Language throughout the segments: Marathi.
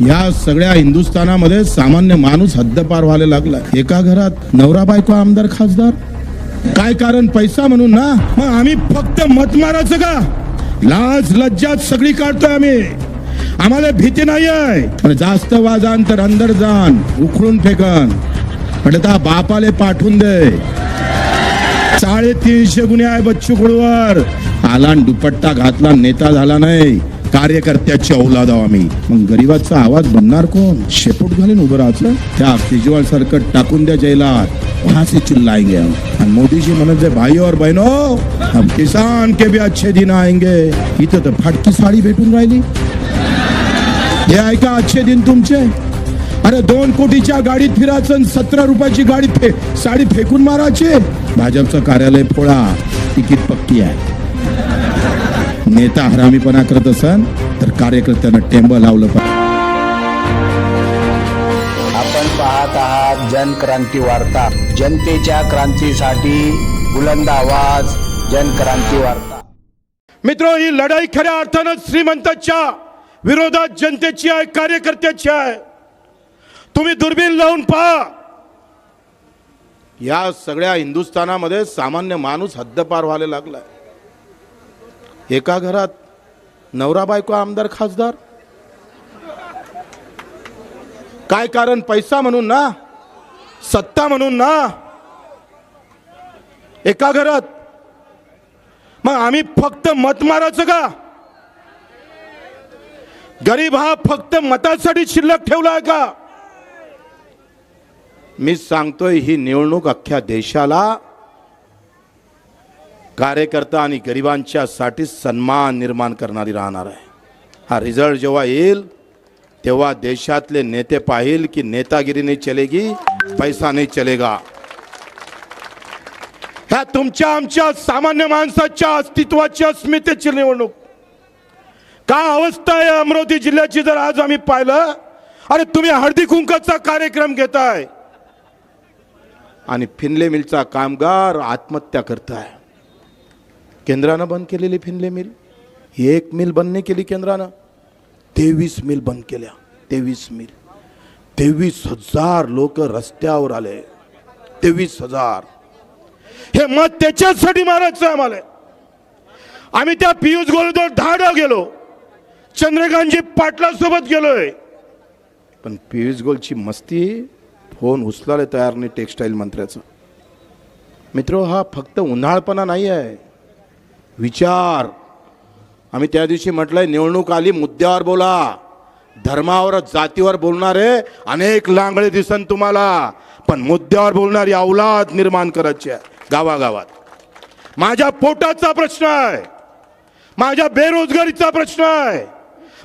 या सगळ्या हिंदुस्थानामध्ये सामान्य माणूस हद्दपार व्हायला लागला. एका घरात नवरा बायको आमदार खासदार? काय कारण? पैसा म्हणून ना? मग आम्ही फक्त मत मारायचं का? लाज लज्जात सगळी काढतोय आम्ही. आम्हाला भीती नाही आहे पण जास्त वाजान तर अंदर जाण उखळून फेकन. म्हणजे त्या बापाले पाठवून दे. साडेतीनशे गुन्हे आहे बच्चू कडूवर आला दुपट्टा घातला नेता झाला नाही. कार्यकर्त्याची औलाद आम्ही. मग गरीबाचा आवाज बनणार कोण? शेपूट घालून उभं राहायचं. त्या केजरीवाल सारखं टाकून द्या जैलात. वहां से चिल्लाएंगे हम. आणि मोदीजी म्हणत भाई और बहनों हम किसान के भी अच्छे दिन आएंगे. इथं तर फाटकी साडी भेटून राहिली. हे ऐका अच्छे दिन तुमचे? अरे दोन कोटीच्या गाडीत फिरायचं सतरा रुपयाची गाडी फे साडी फेकून मारायची? भाजपचं कार्यालय फोळा तिकीट पक्की आहे. नेता हरामीपणा करत असन तर कार्यकर्त्यांना टेंब लावलं पाहिजे. आपण पाहत आहात जनक्रांती वार्ता. जनतेच्या क्रांतीसाठी बुलंद आवाज जनक्रांती वार्ता. मित्र ही लढाई खऱ्या अर्थानं श्रीमंताच्या विरोधात जनतेची आहे कार्यकर्त्याची आहे. तुम्ही दुर्बीण लावून पहा. या सगळ्या हिंदुस्थानामध्ये सामान्य माणूस हद्दपार व्हायला लागलाय. एका घरात नवरा बायको आमदार खासदार? काय कारण? पैसा म्हणून ना? सत्ता म्हणून ना? एका घरात? मग आम्ही फक्त मत मारायचं का? गरीब हा फक्त मतासाठी शिल्लक ठेवलाय का? मी सांगतोय ही निवडणूक अख्ख्या देशाला कार्यकर्ता आणि गरिबांच्यासाठी सन्मान निर्माण करणारी राहणार आहे. हा रिझल्ट जेव्हा येईल तेव्हा देशातले नेते पाहिल की नेतागिरी नाही चलेगी पैसा नाही चलेगा. ह्या तुमच्या आमच्या सामान्य माणसाच्या अस्तित्वाची अस्मितेची निवडणूक. काय अवस्था आहे अमरावती जिल्ह्याची जर आज आम्ही पाहिलं अरे तुम्ही हळदी कुंकाचा कार्यक्रम घेताय. आणि फिनले मिलचा कामगार आत्महत्या करताय. केंद्रानं बंद केलेली फिनले मिल. एक मिल बंद नाही केली केंद्रानं. तेवीस मिल बंद केल्या. तेवीस मिल. तेवीस हजार लोक रस्त्यावर आले. तेवीस हजार. हे मत त्याच्याचसाठी मारायचं आम्हाला. आम्ही त्या पियुष गोलदोर धाडा गेलो. चंद्रकांतजी पाटलासोबत गेलोय. पण पियुष गोलची मस्ती फोन उचलायला तयार नाही टेक्स्टाईल मंत्र्याचं. मित्र हा फक्त उन्हाळपणा नाही आहे विचार. आम्ही त्या दिवशी म्हटलंय निवडणूक आली मुद्द्यावर बोला. धर्मावर जातीवर बोलणारे अनेक लांगळे दिसन तुम्हाला. पण मुद्द्यावर बोलणारी अवलाद निर्माण करायची आहे गावागावात. माझ्या पोटाचा प्रश्न आहे. माझ्या बेरोजगारीचा प्रश्न आहे.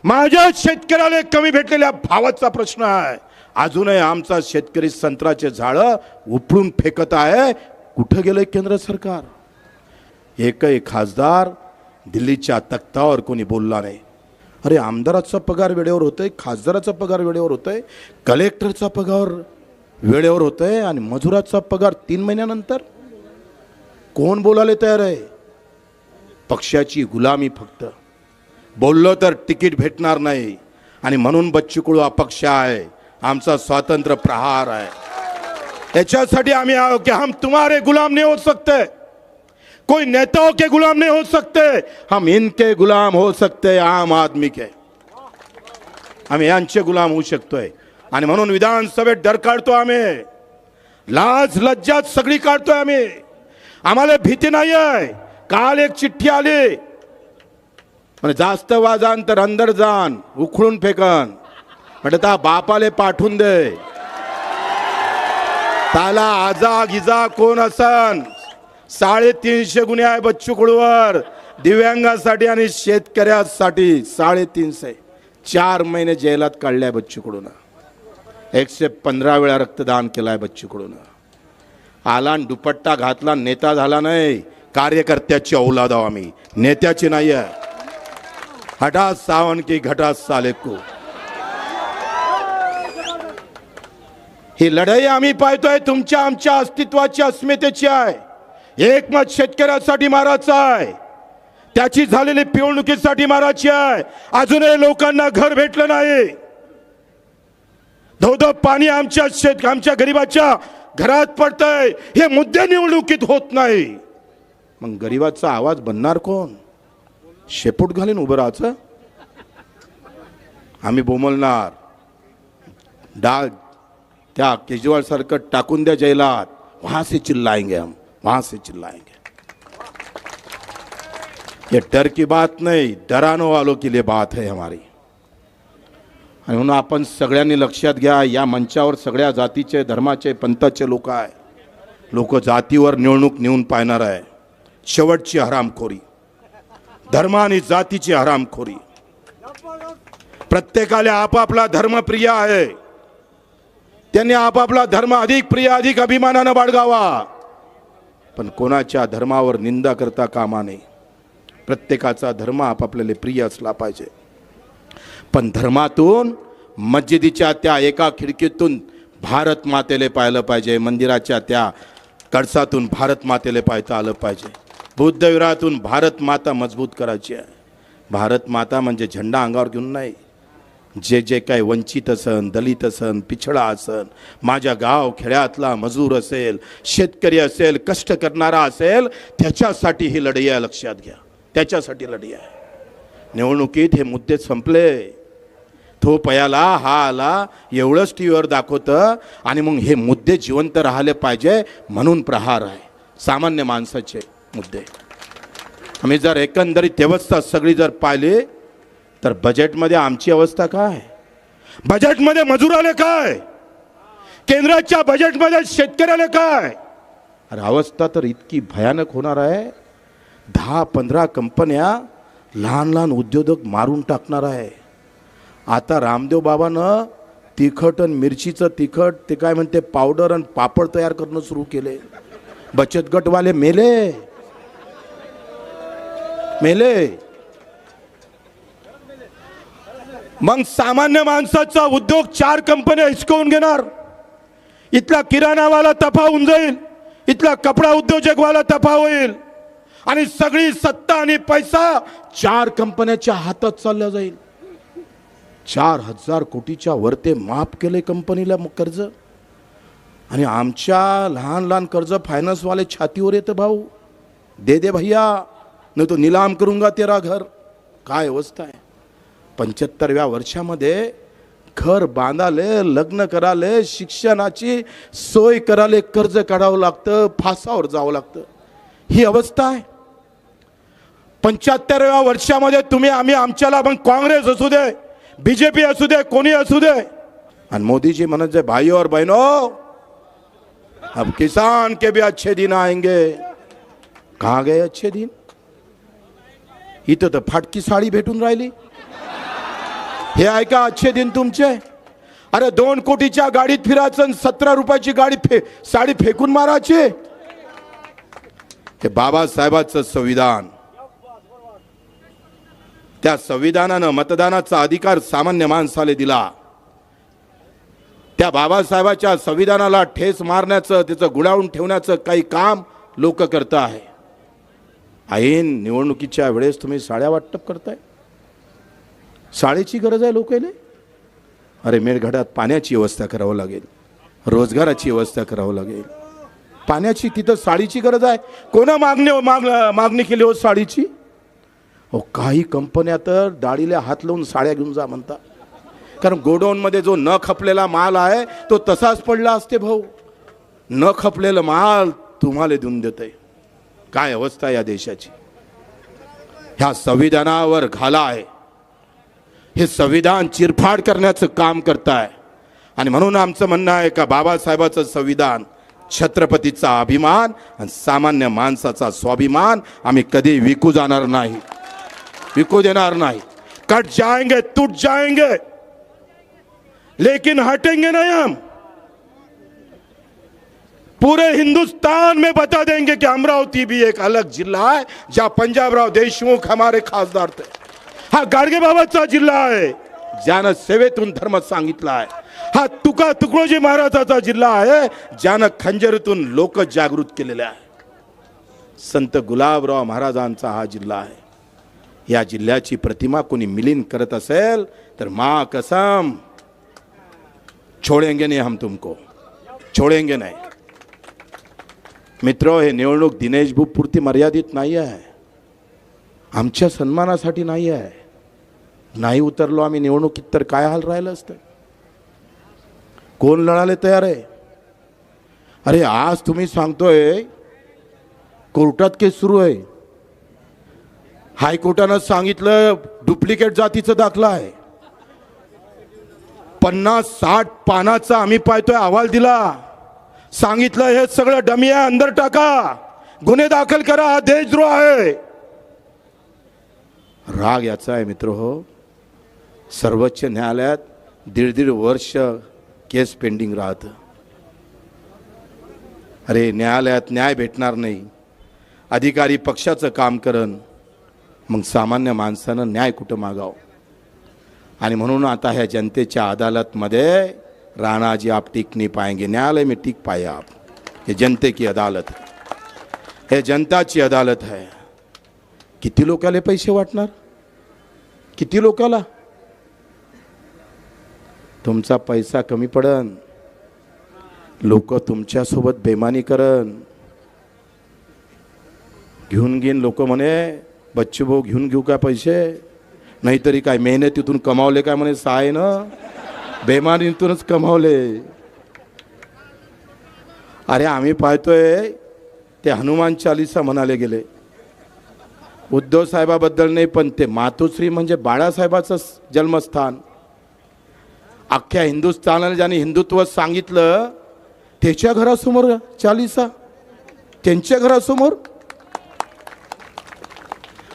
माझ्या शेतकऱ्याला कमी भेटलेल्या भावाचा प्रश्न आहे. अजूनही आमचा शेतकरी संत्राचे झाडं उपडून फेकत आहे. कुठं गेलंय केंद्र सरकार? एकही खासदार दिल्लीच्या तख्तावर कोणी बोलला नाही. अरे आमदाराचा पगार वेळेवर होतोय खासदाराचा पगार वेळेवर होतोय कलेक्टरचा पगार वेळेवर होतोय आणि मजुराचा पगार तीन महिन्यानंतर? कोण बोलायला तयार आहे? पक्षाची गुलामी फक्त. बोललो तर तिकीट भेटणार नाही आणि म्हणून बच्चू अपक्ष आहे. आमचा स्वातंत्र्य प्रहार आहे. त्याच्यासाठी आम्ही आहो की हम तुम्हारे गुलाम नाही होऊ सकते. कोई नेताओं के गुलाम नहीं हो सकते। हम इनके गुलाम हो सकते आम आदमी के। आम्ही यांचे गुलाम होऊ शकतोय आणि म्हणून विधानसभेत डर काढतो आम्ही लाज लज्जात सगळी काढतोय आम्ही आम्हाला भीती नाही आहे काल एक चिठ्ठी आली म्हणजे जास्त वाजान तर अंदर जान उखळून फेकन। म्हणजे त्या बापाले पाठवून दे। त्याला आजा गिजा कोण असन। साडेतीनशे गुन्हे आहे बच्चू कुळवर. दिव्यांगासाठी आणि शेतकऱ्यासाठी साडेतीनशे. चार महिने जेलात काढले बच्चू कडून एकशे पंधरा वेळा रक्तदान केलाय बच्चू बच्चूकडून आला दुपट्टा घातला नेता झाला नाही. कार्यकर्त्याची औलाद आहो आम्ही. नेत्याची नाही आहे हठात सावन की घटा साले को ही लढाई आम्ही पाहतोय तुमच्या आमच्या अस्तित्वाची अस्मितेची आहे. एकमत शेतकऱ्यासाठी मारायचं आहे. त्याची झालेली पिळवणुकीसाठी मारायची आहे. अजूनही लोकांना घर भेटलं नाही. धोधो पाणी आमच्या शेत आमच्या गरीबाच्या घरात पडतंय. हे मुद्दे निवडणुकीत होत नाही. मग गरीबाचा आवाज बनणार कोण? शेपूट घालीन उभं राहायचं? आम्ही बोमलणार डाग त्या केजरीवाल सारखं टाकून द्या जैलात वहां से चिल्लाएंगे हम. वहां से चिल्लाएंगे। ये डर की बात नहीं डरानो वालों के लिए बात है हमारी। आणि म्हणून आपण सगळ्यांनी लक्षात घ्या या मंचावर सगळ्या जातीचे धर्माचे पंथाचे लोक आहे। लोक जातीवर निवडणूक नेऊन पाहणार आहे। शेवटची हरामखोरी। धर्म आणि जातीची हरामखोरी। प्रत्येकाला आपापला धर्म प्रिय आहे। त्यांनी आपापला धर्म अधिक प्रिय अधिक अभिमानानं बाळगावा। पण कोणाच्या धर्मावर निंदा करता कामा नये. प्रत्येकाचा धर्म आपापल्याला प्रिय असला पाहिजे. पण धर्मातून मस्जिदीच्या त्या एका खिडकीतून भारत मातेले पाहिलं पाहिजे मंदिराच्या त्या कळसातून भारत मातेले पाहता आलं पाहिजे. बुद्धविरातून भारत माता मजबूत करायची आहे. भारत माता म्हणजे झेंडा अंगावर घेऊन नाही. जे जे काय वंचित असन दलित असन पिछडा असन माझ्या गाव खेड्यातला मजूर असेल शेतकरी असेल कष्ट करणारा असेल त्याच्यासाठी ही लढाई आहे लक्षात घ्या. त्याच्यासाठी लढाई आहे. निवडणुकीत हे मुद्दे संपले. तो पयाला हा आला एवढंच टी व्हीवर दाखवतं आणि मग हे मुद्दे जिवंत राहिले पाहिजे म्हणून प्रहार आहे. सामान्य माणसाचे मुद्दे. आम्ही जर एकंदरीत व्यवस्था सगळी जर पाहिली तर बजेटमध्ये आमची अवस्था काय? बजेटमध्ये मजुराले काय? केंद्राच्या बजेटमध्ये शेतकऱ्याला काय? अरे अवस्था तर इतकी भयानक होणार आहे. दहा पंधरा कंपन्या लहान लहान उद्योजक मारून टाकणार आहे. आता रामदेव बाबानं तिखट आणि मिरचीचं तिखट ते काय म्हणते पावडर आणि पापड तयार करणं सुरू केले. बचत गटवाले मेले. मेले. मग सामान्य माणसाचा उद्योग चार कंपन्या हिसकवून घेणार. इथला किराणावाला तफा होऊन जाईल. इथला कपडा उद्योजकवाला तफा होईल. आणि सगळी सत्ता आणि पैसा चार कंपन्याच्या हातात चालला जाईल. चार हजार कोटीच्या वरते माफ केले कंपनीला कर्ज? आणि आमच्या लहान लहान कर्ज फायनान्सवाले छातीवर येतं भाऊ. दे दे भैया नाही तो निलाम करूंगा तेरा घर. काय अवस्था आहे? पंच्याहत्तरव्या वर्षामध्ये घर बांधाले लग्न कराले शिक्षणाची सोय कराले कर्ज काढावं लागतं फासावर जावं लागतं. ही अवस्था आहे. पंच्याहत्तरव्या वर्षामध्ये तुम्ही आम्ही आमच्याला पण काँग्रेस असू दे बी जे पी असू दे कोणी असू दे. आणि मोदीजी म्हणत भाई और बहनों अब किसान के भी अच्छे दिन आएंगे. कहाँ गए अच्छे दिन? इथं तर फाटकी साडी भेटून राहिली. हे ऐका आजचे अच्छे दिन तुमचे. अरे दोन कोटीच्या गाडीत फिरायचं सतरा रुपयाची गाडी फे साडी फेकून मारायची? हे बाबासाहेबाचं संविधान. त्या संविधानानं मतदानाचा अधिकार सामान्य माणसाला दिला. त्या बाबासाहेबाच्या संविधानाला ठेस मारण्याचं त्याचं गुडावून ठेवण्याचं काही काम लोक करत आहे. ऐन निवडणुकीच्या वेळेस तुम्ही साड्या वाटप करताय? शाळेची गरज आहे लोकांना? अरे मेळघाटात पाण्याची व्यवस्था करावं लागेल. रोजगाराची व्यवस्था करावं लागेल. पाण्याची तिथं साडीची गरज आहे. कोणा मागणी माग मागणी केली हो साडीची? हो काही कंपन्या तर डाळीला हात लावून साड्या घेऊन जा म्हणतात कारण गोडाऊनमध्ये जो न खपलेला माल आहे तो तसाच पडला असते भाऊ. न खपलेला माल तुम्हाला देऊन देतंय. काय अवस्था या देशाची? ह्या संविधानावर घाला आहे. हे संविधान चिरफाड करण्याचं काम करत आहे आणि म्हणून आमचं म्हणणं आहे का बाबासाहेबाचं संविधान छत्रपतीचा अभिमान आणि सामान्य माणसाचा स्वाभिमान आम्ही कधी विकू जाणार नाही. विकू देणार नाही. कट जाएंगे टूट जाएंगे लेकिन हटेंगे नहीं हम. पूरे हिंदुस्तान में बता देंगे कि अमरावती भी एक अलग जिल्हा है जहां पंजाबराव देशमुख हमारे खासदार थे। हा गाडगेबाबाचा जिल्हा आहे. ज्यानं सेवेतून धर्म सांगितला आहे. हा तुका तुकडोजी महाराजाचा जिल्हा आहे. ज्यानं खंजरीतून लोक जागृत केलेले आहे. संत गुलाबराव महाराजांचा हा जिल्हा आहे. या जिल्ह्याची प्रतिमा कोणी मिलीन करत असेल तर मा कसम. छोडेंगे नाही हम तुमको. छोडेंगे नाही. मित्र हे निवडणूक दिनेश बुक पुरती मर्यादित नाही आहे आमच्या सन्मानासाठी नाही आहे नाही उतरलो आम्ही निवडणुकीत तर काय हाल राहिलं असतं? कोण लढायला तयार आहे? अरे आज तुम्ही सांगतोय कोर्टात केस सुरू आहे. हायकोर्टानं सांगितलं डुप्लिकेट जातीचं दाखला आहे. पन्नास साठ पानाचा आम्ही पाहतोय अहवाल दिला. सांगितलं हे सगळं डमी आहे अंदर टाका. गुन्हे दाखल करा हा देशद्रोह आहे. राग याचा आहे मित्र हो. सर्वोच्च न्यायालयात दीड दीड वर्ष केस पेंडिंग राहतं. अरे न्यायालयात न्याय भेटणार नाही. अधिकारी पक्षाचं काम करण मग सामान्य माणसानं न्याय कुठं मागाव? आणि म्हणून आता ह्या जनतेच्या अदालतमध्ये राणाजी आप टिक नाही पाएंगे न्यायालय में टिक पाए आप. हे जनते की अदालत हे. जनताची अदालत आहे किती लोकाले पैसे वाटणार? किती लोकाला? तुमचा पैसा कमी पडन. लोक तुमच्यासोबत बेमानी करन. घेऊन घेईन लोक म्हणे बच्चू भाऊ घेऊन घेऊ का पैसे? नाहीतरी काय मेहनतीतून कमावले काय म्हणे साय ना? बेमानीतूनच कमावले. अरे आम्ही पाहतोय ते हनुमान चालिसा म्हणाले गेले. उद्धव साहेबाबद्दल नाही पण ते मातोश्री म्हणजे बाळासाहेबाचं जन्मस्थान. अख्ख्या हिंदुस्थानाला ज्याने हिंदुत्व सांगितलं त्याच्या घरासमोर चालिसा. त्यांच्या घरासमोर.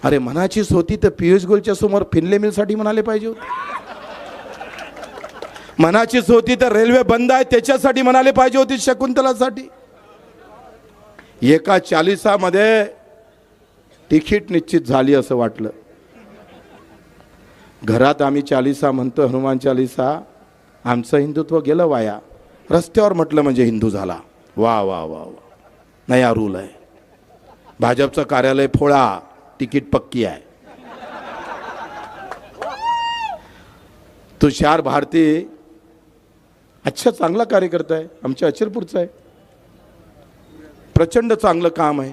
अरे मनाचीच होती तर पियुष गोलच्या समोर फिनले मिलसाठी म्हणाले पाहिजे होते. मनाचीच होती तर रेल्वे बंद आहे त्याच्यासाठी म्हणाले पाहिजे होती शकुंतलासाठी. एका चालिसामध्ये तिकीट निश्चित झाली असं वाटलं. घरात आम्ही चालिसा म्हणतो हनुमान चालिसा. आमचं हिंदुत्व गेलं वाया. रस्त्यावर म्हटलं म्हणजे हिंदू झाला. वा वा वा वा. नया रूल आहे. भाजपचं कार्यालय फोळा तिकीट पक्की आहे. तुषार भारती अच्छा चांगला कार्यकर्ता आहे. आमच्या अचलपूरचा आहे. प्रचंड चांगलं काम आहे.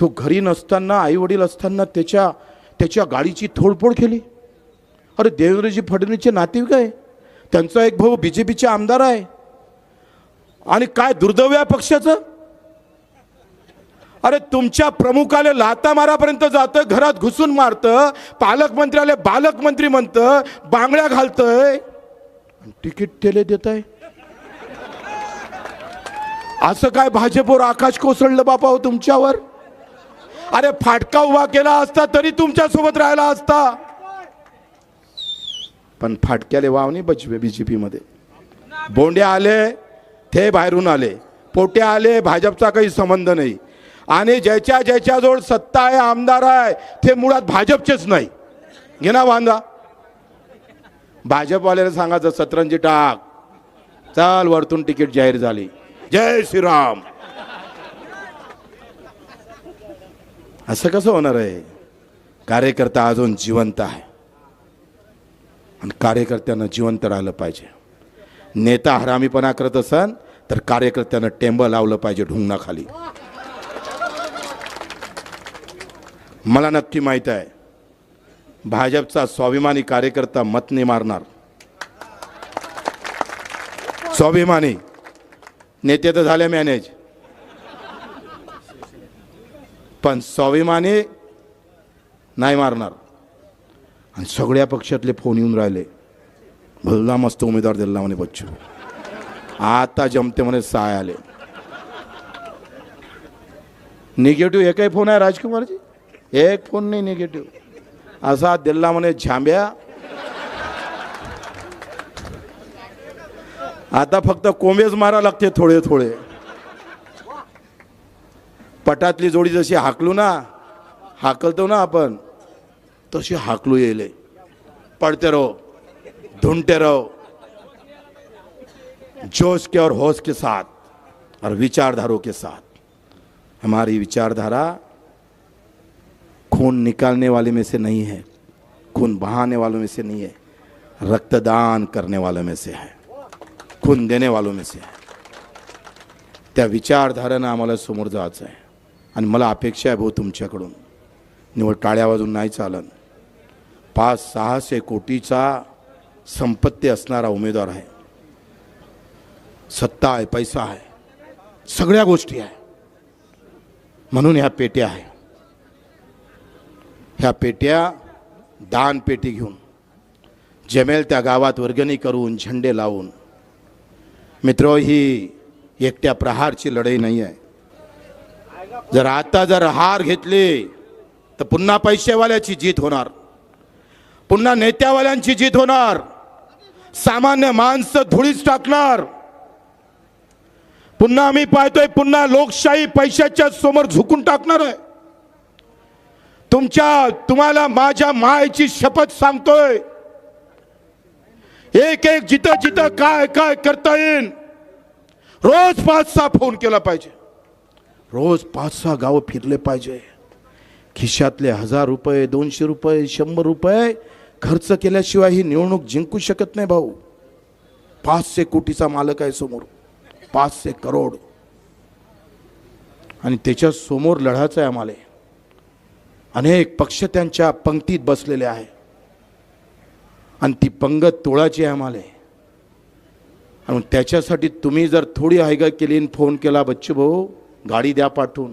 तो घरी नसताना आई वडील असताना त्याच्या त्याच्या गाडीची थोडफोड केली. अरे देवेंद्रजी फडणवीसचे नातेवाईक आहे. त्यांचा एक भाऊ बी जे पीचे आमदार आहे. आणि काय दुर्दैव आहे पक्षाचं? अरे तुमच्या प्रमुखाले लाता मारापर्यंत जातं घरात घुसून मारतं पालकमंत्र्याले बालकमंत्री म्हणतं बांगड्या घालतंय. तिकीट ठेले देत आहे असं काय भाजपवर आकाश कोसळलं बापा हो तुमच्यावर? अरे फाटका उभा केला असता तरी तुमच्यासोबत राहिला असता. पण फाटक्याले वाव नाही बचवे बी जे पीमध्ये बोंडे आले ते बाहेरून आले. पोटे आले भाजपचा काही संबंध नाही. आणि ज्याच्या ज्याच्याजवळ सत्ता आहे आमदार आहे ते मुळात भाजपचेच नाही. घे ना वांदा. भाजपवाल्याला सांगायचं सतरंजी टाक. चाल वरतून तिकीट जाहीर झाली. जय श्रीराम. असं कसं होणार आहे? कार्यकर्ता अजून जिवंत आहे. आणि कार्यकर्त्यांना जिवंत राहिलं पाहिजे. नेता हरामीपणा करत असन तर कार्यकर्त्यांना टेंब लावलं पाहिजे ढुंगणाखाली. मला नक्की माहीत आहे भाजपचा स्वाभिमानी कार्यकर्ता मत नाही मारणार. स्वाभिमानी नेते तर झाले मॅनेज पण स्वाभिमानी नाही मारणार. आणि सगळ्या पक्षातले फोन येऊन राहिले. भल्ला मस्त उमेदवार दिला म्हणे बच्चू. आता जमते म्हणे साय आले. निगेटिव्ह एकही फोन आहे राजकुमारजी एक फोन नाही निगेटिव्ह असा दिल्ला म्हणे झांब्या. आता फक्त कोंबेच मारा लागते थोडे थोडे. पटातली जोडी जशी हाकलू ना हाकलतो ना आपण. तशी हाकलू येईल पडते रहो ढूंढते रहो. जोश के और होश के साथ और विचारधारों के साथ। हमारी विचारधारा खून निकालने वाले में से नहीं है खून बहाने वालों में से नहीं है रक्तदान करने वालों में से है खून देने वालों में से आहे त्या विचारधारेनं आम्हाला समोर जायचं आहे आणि मला अपेक्षा आहे भाऊ तुमच्याकडून. निवड टाळ्या वाजून नाही चालन. पाच सहाशे कोटीचा संपत्ती असणारा उमेदवार आहे. सत्ता आहे पैसा आहे सगळ्या गोष्टी आहे. म्हणून ह्या पेट्या आहे. ह्या पेट्या दान पेटी घेऊन जमेल त्या गावात वर्गणी करून झेंडे लावून. मित्र ही एकट्या प्रहारची लढाई नाही आहे. जर आता जर हार घेतली तर पुन्हा पैसेवाल्याची जीत होणार. पुन्हा नेत्यावाल्यांची जीत होणार. सामान्य माणसं धुळीच टाकणार. पुन्हा आम्ही पाहतोय पुन्हा लोकशाही पैशाच्या समोर झुकून टाकणार आहे. तुमच्या तुम्हाला माझ्या मायची शपथ सांगतोय. एक एक जिथं जिथं काय काय करता येईल रोज पाच सहा फोन केला पाहिजे. रोज पाच सहा गावं फिरले पाहिजे. खिशातले हजार रुपये दोनशे रुपये शंभर रुपये खर्च केल्याशिवाय ही निवडणूक जिंकू शकत नाही भाऊ. पाचशे कोटीचा मालक आहे समोर. पाचशे करोड. आणि त्याच्यासमोर लढायचं आहे आम्हाला. अनेक पक्ष त्यांच्या पंक्तीत बसलेले आहे. आणि ती पंगत तोळाची आहे आम्हाला. आणि त्याच्यासाठी तुम्ही जर थोडी हायगा केली आणि फोन केला बच्चू भाऊ गाडी द्या पाठवून.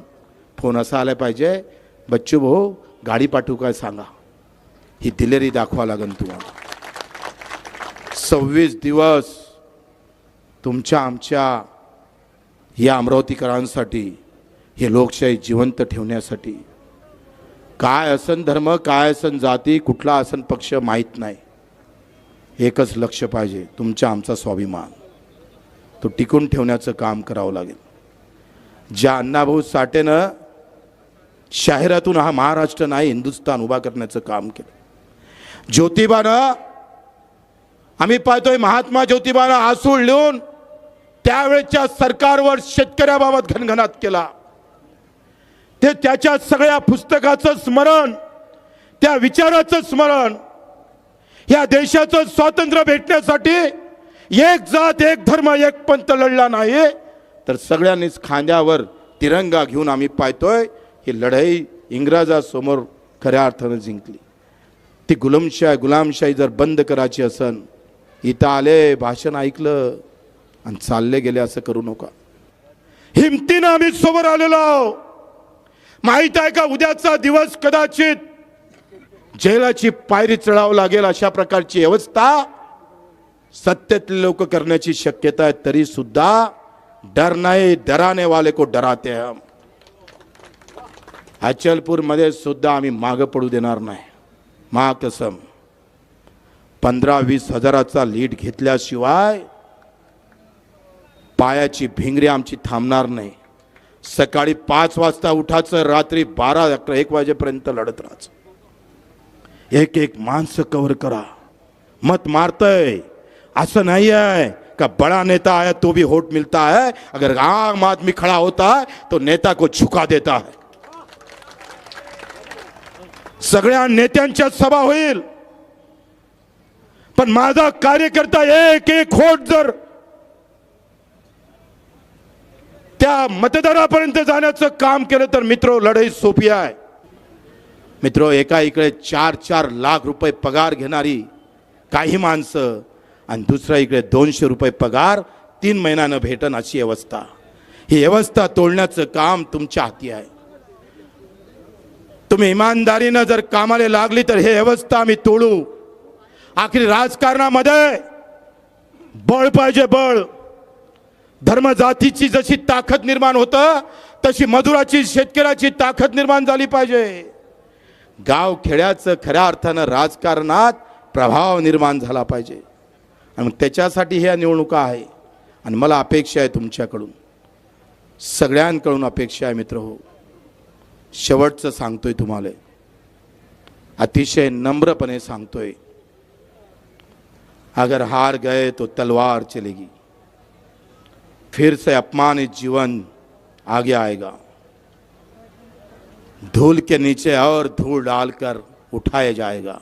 फोन असा आला पाहिजे बच्चू भाऊ गाडी पाठवू काय सांगा? ही दिलेरी दाखवा लागेल तुम्हाला. सव्वीस दिवस तुमच्या आमच्या या अमरावतीकरांसाठी हे लोकशाही जिवंत ठेवण्यासाठी काय असन धर्म काय असन जाती कुठला असन पक्ष माहीत नाही. एकच लक्ष पाहिजे तुमचा आमचा स्वाभिमान. तो टिकून ठेवण्याचं काम करावं लागेल. ज्या अण्णाभाऊ साठेनं शाहिरातून हा महाराष्ट्र नाही हिंदुस्थान उभा करण्याचं काम केलं. ज्योतिबानं आम्ही पाहतोय महात्मा ज्योतिबानं आसूळ लिहून त्यावेळेच्या सरकारवर शेतकऱ्याबाबत घनघनात केला. ते त्याच्या सगळ्या पुस्तकाचं स्मरण त्या विचाराचं स्मरण या देशाचं स्वातंत्र्य भेटण्यासाठी एक जात एक धर्म एक पंथ लढला नाही. तर सगळ्यांनीच खांद्यावर तिरंगा घेऊन आम्ही पाहतोय ही लढाई इंग्रजासमोर खऱ्या अर्थानं जिंकली. ती गुलामशाही गुलामशाही जर बंद करायची असन इथं आले भाषण ऐकलं आणि चालले गेले असं करू नका. हिमतीनं आम्ही समोर आलेलो आहो. माहीत आहे का उद्याचा दिवस कदाचित जेलाची पायरी चढावं लागेल अशा प्रकारची व्यवस्था सत्तेतले लोक करण्याची शक्यता आहे तरी सुद्धा डर नाही डराने वाले को डराते हम. सुद्धा आम्ही मागं पडू देणार नाही. मा कसम पंधरा वीस हजाराचा लीड घेतल्याशिवाय पायाची भिंगरी आमची थांबणार नाही. सकाळी पाच वाजता उठायचं रात्री बारा अकरा एक वाजेपर्यंत लढत राहायचं. एक एक माणसं कव्हर करा. मत मारतय. असं नाही आहे का बड़ा नेता आया तो भी होट मिलता है अगर आम आदमी खड़ा होता है तो नेता को झुका देता है. सगळ्या नेत्यांच्या सभा होईल. पण माझा कार्यकर्ता एक एक खोट जर त्या मतदारापर्यंत जाण्याचं काम केलं तर मित्र लढाई सोपी आहे. मित्र एका इकडे चार चार लाख रुपये पगार घेणारी काही माणसं आणि दुसऱ्या इकडे दोनशे रुपये पगार तीन महिन्यानं भेटन अशी व्यवस्था. ही व्यवस्था तोडण्याचं काम तुमच्या हाती आहे. तुम्ही इमानदारीनं जर कामाला लागली तर हे व्यवस्था आम्ही तोडू. आखरी राजकारणामध्ये बळ पाहिजे बळ. धर्म जातीची जशी ताकद निर्माण होतं तशी मजुराची शेतकऱ्याची ताकद निर्माण झाली पाहिजे. गाव खेड्याचं खऱ्या अर्थानं राजकारणात प्रभाव निर्माण झाला पाहिजे. आणि त्याच्यासाठी ह्या निवडणुका आहे. आणि मला अपेक्षा आहे तुमच्याकडून. सगळ्यांकडून अपेक्षा आहे मित्र हो. शेवटचं सांगतोय तुम्हाला. अतिशय नम्रपणे सांगतोय. अगर हार गए तो तलवार चलेगी. फिर से अपमानित जीवन आगे आएगा. धूल के नीचे और धूल डालकर उठाया जाएगा.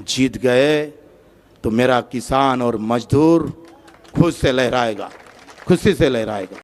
जीत गए तो मेरा किसान और मजदूर खुश से लहराएगा. खुशी से लहराएगा.